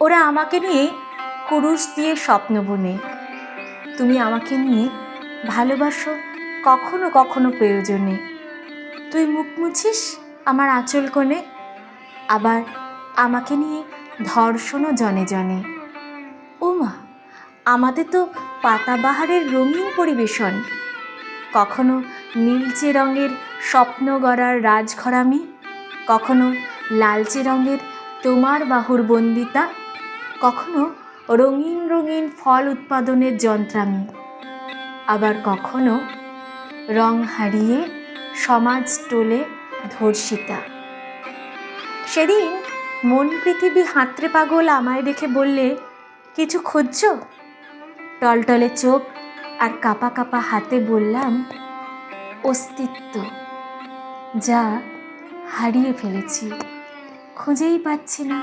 ওরা আমাকে নিয়ে কুরুশ দিয়ে স্বপ্ন বনে। তুমি আমাকে নিয়ে ভালোবাসো কখনো কখনো প্রয়োজনে। তুই মুখ মুছিস আমার আঁচল কোণে, আবার আমাকে নিয়ে ধর্ষণও জনে জনে। ও মা আমাদের তো পাতাবাহারের রঙিন পরিবেশন। কখনো নীলচে রঙের স্বপ্ন গড়ার রাজঘরামি, কখনো লালচে রঙের তোমার বাহুর বন্দিতা কখনো রঙিন রঙিন ফল উৎপাদনের যন্ত্রামি, আবার কখনো রং হারিয়ে সমাজ টোলে ধর্ষিতা। সেদিন মন পৃথিবী হাতড়ে পাগল আমায় দেখে বললে, কিছু খুঁজছ? টলটলে চোখ আর কাপা কাপা হাতে বললাম, অস্তিত্ব, যা হারিয়ে ফেলেছি, খুঁজেই পাচ্ছি না।